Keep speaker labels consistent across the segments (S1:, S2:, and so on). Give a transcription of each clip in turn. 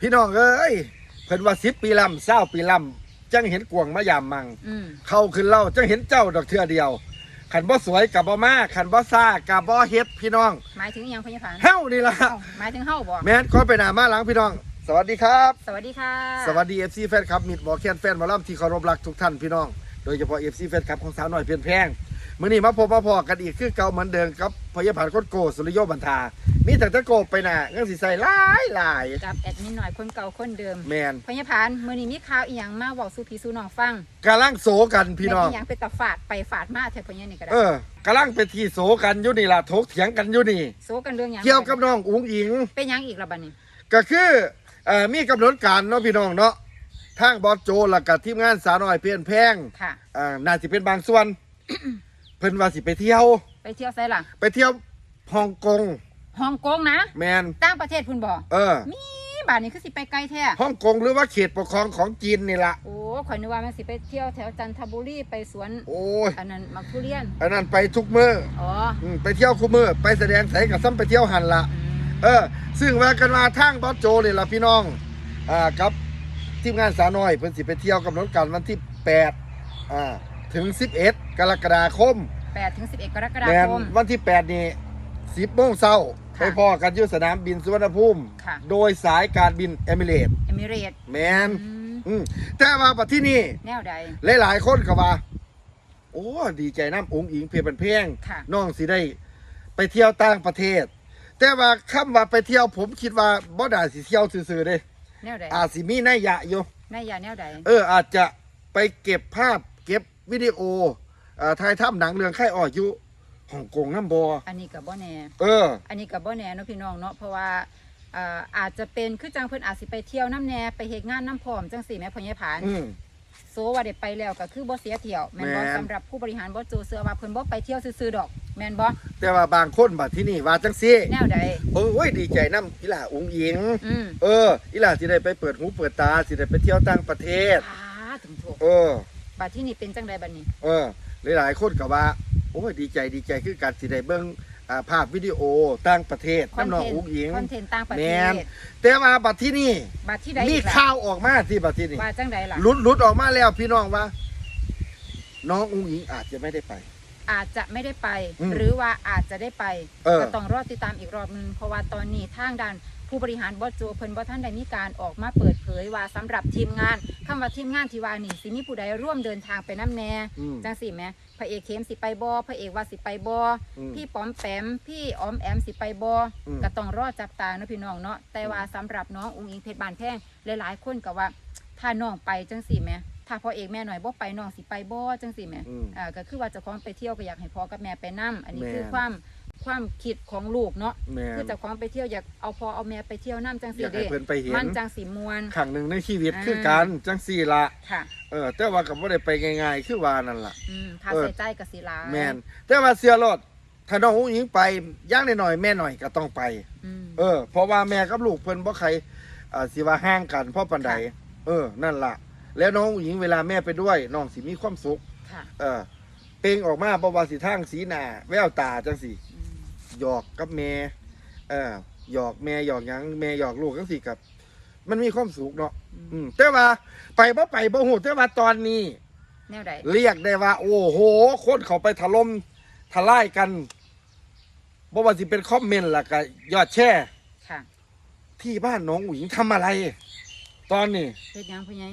S1: พี่น้องเอ้ยเพิ่นว่าสิบปีลำเศร้าปีลำจังเห็นกวงมายามมัง
S2: อืม
S1: เข้าขึ้นเล่าจังเห็นเจ้าดอกเทือเดียวขันบ่สวยกับบ่มาขันบ่ซ่ากับบ่เฮ็ดพี่น้อง
S2: หมายถึงอิหยังพญาพัน
S1: เฮ้านี่ล่ะ
S2: เอ้าหมายถึงเฮาบ่
S1: แม่นขอไปหน้ามาหลังพี่น้อง สวัสดีครับ
S2: สวัสดีค่ะ
S1: สวัสดี FC แฟนคลับมิดหมอแคนแฟนหมอลำที่เคารพรักทุกท่านพี่น้อง โดยเฉพาะ FC แฟนคลับของสาวหน่อยเพียนแพงมื้อนี้มาพบมาพอกันอีกคือเก่าเหมือนเดิมกับพยาผานโคตโกสุริโยบันทา มีแต่ตะโกบไปหน้าเงื่อนสิใส่หลายหลาย
S2: กับแอดมินหน่อยคนเก่าคนเดิม
S1: แมน
S2: พญาพันมื้อนี้มีข่าวอีหยังมาเว้าสู่พี่สู่น้องฟัง
S1: กำลังโสกันพี่น้อง
S2: แม่อีหยังเป็นตาฝาดไปฝาดมาแท้พญานี่ก็ได้
S1: เออกำลังไปที่โสกันอยู่นี่ล่ะถกเถียงกันอยู่นี่
S2: โซกันเรื่องหยัง
S1: เกี่ยวกับน้องอุ๋งอิง
S2: เป็นหยังอีกล่ะบัดนี้
S1: ก็คือเอ่อมีกำหนดการเนาะพี่น้องเนาะทางบอสโจและกับทีมงานสาวน้อยเพียนแพง
S2: ค่ะ
S1: อ่าน่าสิเป็นบางส่วนเพิ่นว่าสิไปเที่ยว
S2: ไปเที่ยวไสล่ะ
S1: ไปเที่ยวฮ่องกง
S2: ฮ่องกงนะ
S1: แมน
S2: ต่างประเทศพุ่นบ่
S1: เออ
S2: มีบาดนี้คือสิไปไกลแท้
S1: ฮ่องกงหรือว่าเขตปกครองของจีนนี่ละ
S2: โอ้ข่อยนึกว่ามันสิไปเที่ยวแถวจันทบุรีไปสวน
S1: โอ้ย
S2: อันนั้นมักทุเรียน
S1: อันนั้นไปทุกมือ
S2: อ๋อ
S1: อืมไปเที่ยวคู่มือไปแสดงไสกับซ้ำไปเที่ยวหันละ
S2: อืม
S1: เออ ซึ่งว่ากันมาทางบอสโจนี่ล่ะพี่น้องอ่ากับทีมงานสาวน้อยเพิ่นสิไปเที่ยวกำหนดการวันที่8อ่าถึง 11 กรกฎาคม
S2: 8ถึง11 กรกฎา
S1: แมน
S2: คม
S1: วันที่ 8 นี่10โมงเช้า
S2: ค่ะ
S1: ไปพอกันที่สนามบินสุวรรณภูมิ
S2: ค่ะ
S1: โดยสายการบินเอมิเรต
S2: เอมิเรต
S1: แมน
S2: อืม
S1: อืมแต่ว่าปัจที่นี่
S2: แนวใด
S1: หลายๆคนก็ว่า โอ้ดีใจน้ำองค์อิงเพยเป็นเพลง
S2: ค่ะ
S1: น้องสิได้ ไปเที่ยวต่างประเทศ แต่ว่าคำว่าไปเที่ยวผมคิดว่าบ่ได้สิเที่ยวซื่อๆเด้
S2: แนวใด
S1: อาจสิมีนัยยะอยู่
S2: ในยาแนวใด
S1: เอออาจจะไปเก็บภาพเก็บวิดีโออ่าถ่ายทำหนังเรื่องค่ายอ่อยุ ฮ่องกงน้ำบอ
S2: อันนี้กับบ่แน่
S1: เออ
S2: อันนี้กับบ่แน่เนาะพี่น้องเนาะเพราะว่าเอ่ออาจจะเป็นคือจังเพิ่นอาจสิไปเที่ยวน้ำแน่ไปเฮ็ดงานน้ำพร้อมจังสี่แม่พ่อใหญ่ผาน
S1: อืม
S2: โซว่าได้ไปแล้วก็คือบ่เสียเที่ยวแม่นบ่
S1: แม่น
S2: สำหรับผู้บริหารบ่โจเสือว่าเพิ่นบ่ไปเที่ยวซื่อๆดอก แม่นบ่
S1: แต่ว่าบางคนบัดที่นี่ว่าจังซี่
S2: แนวใด
S1: โอ้ยดีใจน้ำอีหล่าองค์อิง
S2: อืม
S1: เอออีหล่าสิได้ไปเปิดหูเปิดตาสิได้ไปเที่ยวต่างประเทศ
S2: พาถึงถูก
S1: เออ
S2: บัดที่นี่เป็นจังใดบัดนี้
S1: เออ หลายๆคนก็ว่าโอ้ยดีใจดีใจคือการสิได้เบิ่งอ่าภาพวิดีโอต่างประเทศ
S2: คอน
S1: น้ำน้อง
S2: เทน
S1: อุ้งอิง
S2: ต์คอนเทนต์ต่างประ
S1: แม
S2: เท
S1: น
S2: ศ
S1: แต่ว่าบัดที่นี่
S2: บัดที่ใด
S1: มี
S2: อีกล่ะ
S1: ข่าวออกมาที่บัดที่นี่
S2: ว่าจังใดล่ะ
S1: หลุดหลุดออกมาแล้วพี่น้องว่า น้องอุ้งอิงอาจจะไม่ได้ไป
S2: อาจจะไม่ได้ไป
S1: อืม
S2: หรือว่าอาจจะได้ไป
S1: เออ
S2: ก็ต้องรอติดตามอีกรอบนึงเพราะว่าตอนนี้ทางด้านผู้บริหารบอสโจเพิ่นบ่ท่านได้มีการออกมาเปิดเผยว่าสำหรับทีมงานคำว่าทีมงานที่ว่านี่สิมีผู้ใดร่วมเดินทางไปน้ำแน่
S1: อืม
S2: จังสิแหมพระเอกเข้มสิไปบ่พระเอกว่าสิไปบ่
S1: อืม
S2: พี่ป้อมแปมพี่ออมแอมสิไปบ่
S1: อืม
S2: ก็ต้องรอจับตาเนาะพี่น้องเนาะแต่ว่าสำหรับน้องอุ้งอิงเพชรบานแพงหลายๆคนก็ว่าถ้าน้องไปจังสิแหม ถ้าพ่อเอกแม่หน่อยบ่ไปน้องสิไปบ่จังสิแหม
S1: อืม
S2: อ่าก็คือว่าเจะคล้าของไปเที่ยวก็อยากให้พ่อกับแม่ไปนํอันนี้
S1: แม่น
S2: คือความความคิดของลูกเนาะ
S1: แม่
S2: คือนเจะคล้าของไปเที่ยวอยากเอาพ่อเอาแม่ไปเที่ยวนํจัง
S1: อ
S2: สิ
S1: ยากให้
S2: เด้
S1: เพิ่นไปเห็น
S2: มันจังสิมวน
S1: ครั้งหนึ่งในชีวิต
S2: อ่า
S1: คือการจังสี่ละ
S2: ค่ะ
S1: เออ แต่ว่าก็บ่ได้ไปง่ายๆคือว่านั่นล่ะ
S2: อืมถ้า
S1: เออ
S2: ใส่ใจกับศิลา
S1: แมนแต่ว่าเสียรถถ้าน้องอุ้งอิงไปย่างหน่อยๆแม่หน่อยก็ต้องไป
S2: อืม
S1: เออเพราะว่าแม่กับลูกเพิ่นบ่ใครอ่าสิว่าห่างกันเพราะปานใด
S2: ค่ะ
S1: เออ นั่นล่ะ แล้วน้องอุ้งอิงเวลาแม่ไปด้วยน้องสิมีความสุข
S2: ค่ะ
S1: เออเปล่งออกมาบ่ว่าสิทางสีหน้าแววตาจังสิ
S2: อืม
S1: หยอกกับแม่เออหยอกแม่หยอกหยังแม่หยอกลูกจังสิกับ มันมีความสุขเนาะ
S2: อืม
S1: อืมแต่ว่าไปบ่ไปบ่ฮู้แต่ว่าตอนนี้
S2: แนวใด
S1: เรียกได้ว่า โอ้โหคนเขาไปถล่มทลายกันบ่ว่าสิเป็นคอมเมนต์ล่ะก็ยอดแช่
S2: ค่ะ
S1: ที่บ้านน้องอุ๋งทำอะไร ตอนนี้
S2: เฮ็ดหยังพ่อใหญ่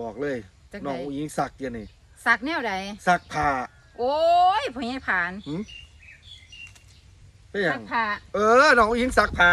S1: บอกเลย
S2: จัง
S1: น้
S2: ใด
S1: องอุ๋งสักอยังนี่
S2: สักแนวใด
S1: สักผ้า
S2: โอ้ยพ่อใหญ่ผาน
S1: หืมเป็นหยั
S2: สั
S1: ง
S2: กผ้า
S1: เออน้องอุ๋งสักผ้า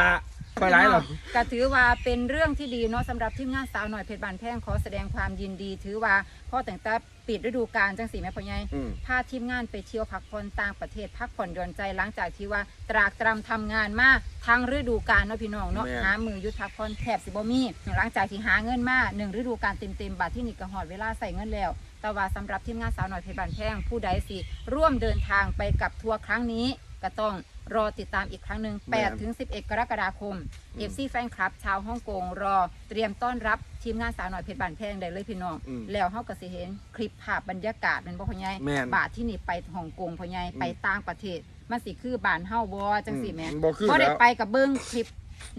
S1: ไปไรหรอ
S2: ก็ถือว่าเป็นเรื่องที่ดีเนาะสำหรับทีมงานสาวหน่อยเพชรบานแพงขอแสดงความยินดี ถือว่าพ่อแต่งแต่ปิดฤดูกาลจังสีแม่พ่อใหญ่
S1: อืม
S2: พาทีมงานไปเที่ยวพักผ่อนต่างประเทศพักผ่อนหย่อนใจหลังจากที่ว่าตรากตรำทำงานมาทั้งฤดูกาลเนาะพี่น้องเนาะ
S1: แม่น
S2: หามือหยุดพักผ่อนแทบสิบ่มีหลังจากที่หาเงินมาหนึ่งฤดูกาลเต็มๆบาทที่นี่ก็หอดเวลาใส่เงินแล้ว แต่ว่าสำหรับทีมงานสาวหน่อยเพชรบานแพงผู้ใดสิร่วมเดินทางไปกับทัวร์ครั้งนี้ก็ต้อง รอติดตามอีกครั้งหนึ่ง
S1: แม่น
S2: 8ถึง11กรกฎาคม
S1: อืม
S2: เอฟซีแฟนคลับ ชาวฮ่องกงรอเตรียมต้อนรับทีมงานสาวหน่อยเพชรบานแพงได้เลยพี่น้อง
S1: อืม
S2: แล้วเฮาก็สิเห็นคลิปภาพบรรยากาศแมันบ่พ่อใหญ่
S1: แม่น
S2: บาทที่นี่ไปฮ่องกงพ่อใหญ่
S1: อืม
S2: ไปต่างประเทศ มันสิคือบ้านเฮาบ่จังซี่แหม่
S1: อืมบ่คือ
S2: บ่ได้
S1: แล้ว
S2: ไปกับเบิ่งคลิป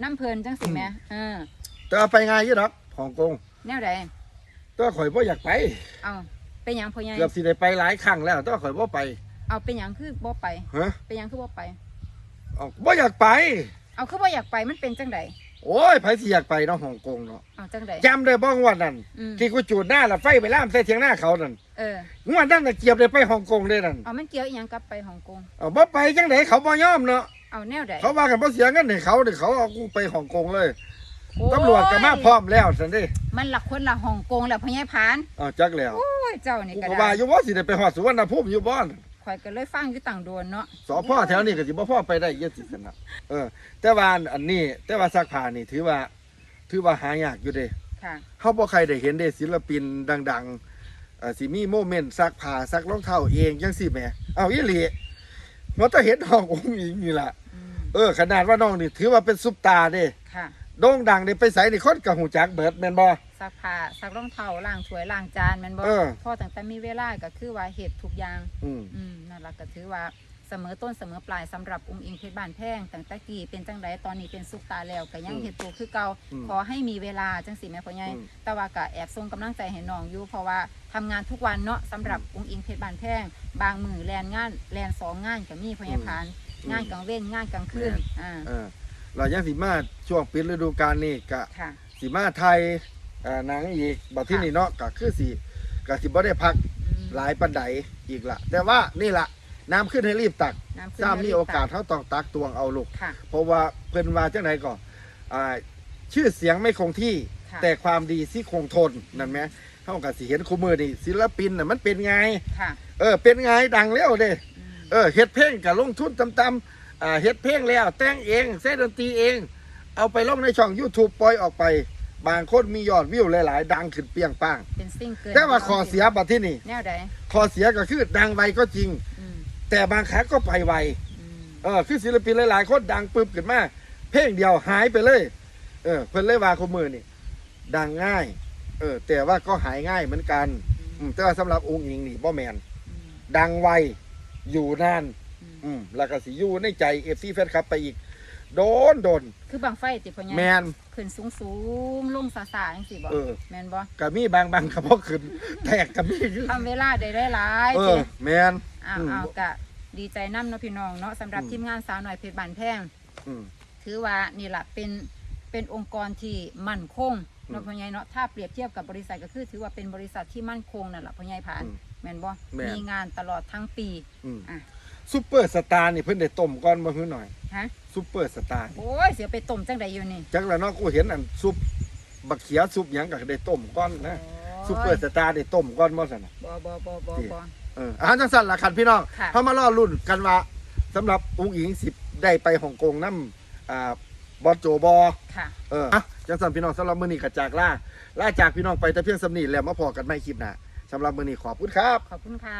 S2: น้ำเพลินจังสิแหม่เออ
S1: แต่ว่าไปง่ายอยู่ดอกฮ่องกง
S2: แนวใด
S1: แตัวาข่อยบ่อยากไป
S2: เอาเป็นหยังพ่อใหญ่
S1: เกือบสิได้ไปหลายครั้งแล้วแตัวาข่อยบ่ไป
S2: เอาเป็นหยังคือบ่ไป
S1: ฮะ
S2: เป็นหยังคือบ่ไป
S1: เอาบ่อยากไป
S2: เอาคือบ่อยากไปมันเป็นจังใด
S1: โอ้ยไผสิอยากไปเนาะฮ่องกงเนาะ
S2: เอาจังใด
S1: จำได้บ้างวันนั้น
S2: อืม
S1: ที่กูจูดหน้าละไฟไปล่ามใส่เถียงหน้าเขานั่น
S2: เออ
S1: งวันนั้นน่ะเกียบได้ไปฮ่องกงเลยนั่น
S2: เอามันเกี่ยวอีหยังกับไปฮ่องกง
S1: เอาบ่ไปจังไดเขาบ่ยอมเนาะ
S2: เอาแนวใด
S1: เขาว่ากันบ่เสียเงินให้เขาเดี๋ยวเขาเอากูไปฮ่องกงเลย
S2: โอ้ย
S1: ตำรวจก็มาพร้อมแล้วซั่นเด้
S2: มันหลักคนละฮ่องกงแล้วพ่อใหญ่พาน
S1: อ้าวจักแล้ว
S2: โอ้ยเจ้านี่
S1: กู
S2: ก็
S1: ก็
S2: ได้
S1: ว่าอยู่ว่าสิได้ไปฮอดสุวรรณภูมิอยู่บ่อน
S2: ข่อยก็เลยฟังอยู่ต่างโดนเนาะ
S1: สพแถวนี้ก็สิบ่พอไปได้เยอะสิซั่นน่ะเออ แต่ว่าอันนี้ แต่ว่าซักผ้านี่ถือว่า ถือว่าหายากอยู่เด้
S2: ค่ะ
S1: เฮาบ่ใครได้เห็นเด้ศิลปินดังๆเอ่อสิมีโมเมนต์ซักผ้าซักรองเท้าเองจังซี่แหมเอาอีหลีมันจะเห็นน้ององค์หญิงนี่ล่ะ
S2: อืม
S1: เออ ขนาดว่าน้องนี่ถือว่าเป็นซุปตาเด้
S2: ค่ะ
S1: โด่งดังนี่ไปไสนี่คนก็ฮู้จักเบิดแม่นบ่
S2: ซักผ้าซักรองเท้าล้างถ้วยล้างจานแม่นบ่
S1: เออ
S2: พอตั้งแต่มีเวลาก็คือว่าเฮ็ดทุกอย่าง
S1: อืม
S2: อืมนั่นล่ะก็ถือว่าเสมอต้นเสมอปลายสำหรับองค์อิงเพชรบ้านแพงตั้งแต่กี้เป็นจังไดตอนนี้เป็นซุปตาแล้วก็ยังเฮ็ดตัวคือเก่า
S1: อืม
S2: ขอให้มีเวลาจังสิแม่พ่อใหญ่
S1: อืม
S2: แต่ว่าก็แอบส่งกำลังใจให้น้องอยู่เพราะว่าทำงานทุกวันเนาะสำหรับองค์อิงเพชรบ้านแพงบางมือแลนงานแลนสองงานก็มีพ่อใหญ่พานงานกลางเว้นงานกลางคืนอ่า
S1: เออเรายังสิมาช่วงปิดฤดูกาลนี่ก็
S2: ค่ะ
S1: สิมาไทย เอ่อหนังอีกบัดที่นี่เนาะก็คือสิก็สิบ่ได้พัก
S2: อืม
S1: หลายปันไดอีกละแต่ว่านี่ละน้ำขึ้นให้รีบตัก
S2: น้ำขึ้น
S1: ถ้ามี
S2: ให้รีบ
S1: โอกาส
S2: ตั
S1: เขาต้องตักตวงเอาลูก
S2: ค่ะ
S1: เพราะว่าเพิ่นว่าจังไหนก่อนอ่าชื่อเสียงไม่คงที่
S2: ค่ะ
S1: แต่ความดีที่คงทนนั่นไหมเท่ากับสิเห็นคู่มือนี่ศิลปินน่ะมันเป็นไง
S2: ค่ะ
S1: เออ เป็นไงดังแล้วเด้
S2: อืม
S1: เออเฮ็ดเพลงกับลงทุนตำๆอ่าเฮ็ดเพลงแล้ว แต่งเองเส้นดนตรีเอง เอาไปลงในช่อง YouTube ปล่อยออกไป บางคนมียอดวิวหลาย ๆ ดังขึ้นเปรียงป้าง
S2: เป็นซิ่งเกิน
S1: แต่ว่าขอเสียบัดที่นี่
S2: แนวใด
S1: ขอเสียก็คือดังไวก็จริง
S2: อืม
S1: แต่บางครั้งก็ไปไว
S2: อืม
S1: เออคือศิลปินหลาย ๆ คนดังปึ๊บขึ้นมาเพลงเดียวหายไปเลย เออ เพิ่นเลยว่าคนมือนี่ดังง่าย เออ แต่ว่าก็หายง่ายเหมือนกันอืมแต่ว่าสำหรับองค์หญิงนี่บ่แมน
S2: อืม
S1: ดังไวอยู่นาน
S2: อืม
S1: อืมแล้วก็สิอยู่ในใจเอฟซีแฟนคลับไปอีก โดนโดน
S2: คือบางไฟติพ่อใหญ่
S1: แมน
S2: ขึ้นสูงสูงลงซาซาจังสิบ่
S1: เออ
S2: แมนบ่
S1: กับมีบางบางกระเพาะขึ้น แตกกับมีคือ
S2: ทำเวลาได้ได้หลาย
S1: เอ
S2: ติ
S1: อแมน
S2: อ้าว
S1: อืม
S2: อ้าวกะดีใจน้ำเนาะพี่น้องเนาะสำหรับ
S1: อืม
S2: ทีมงานสาวหน่อยเพชรบานแพง
S1: อืม
S2: ถือว่านี่แหละเป็นเป็นองค์กรที่มั่นคงเนาะ
S1: อืม
S2: พ่อใหญ่เนาะถ้าเปรียบเทียบกับบริษัทก็คือ ถือว่าเป็นบริษัทที่มั่นคงนั่นแหละพ่อใหญ่ผ่าน
S1: อืม
S2: แม่นบ่
S1: แม่น
S2: มีงานตลอดทั้งปี
S1: อืม
S2: อะ
S1: ซุปเปอร์สตาร์นี่เพิ่นได้ต้มก่อนมาหื้อหน่อย
S2: ฮะ
S1: ซุปเปอร์สตาร์
S2: โอ้ยเสียไปต้มจังใดอยู่นี่
S1: จังแล้วเนาะกูเห็นอันซุปบักเขียซุปหยังก็ได้ต้มก่อนนะซุปเปอร์สตาร์ได้ต้มก่อนบ่ซั่นน่ะ
S2: บ่บ่บ่บ่บ่
S1: เอออาหารจังสั่นล่ะคันพี่น้อง
S2: ค่ะ
S1: เฮามารอรุ่นกันว่าสำหรับอุ้งอิงสิได้ไปฮ่องกงนำอ่าบอสโจบอ
S2: ค่ะ
S1: เอออะจังสันพี่น้องสำหรับมื้อนี้ก็จากล่าล่าจากพี่น้องไปแต่เพียงสำนีแล้วมาพอกันใหม่คลิปหน้าสำหรับมื้อนี้ขอบคุณครับ
S2: ขอบคุณค่ะ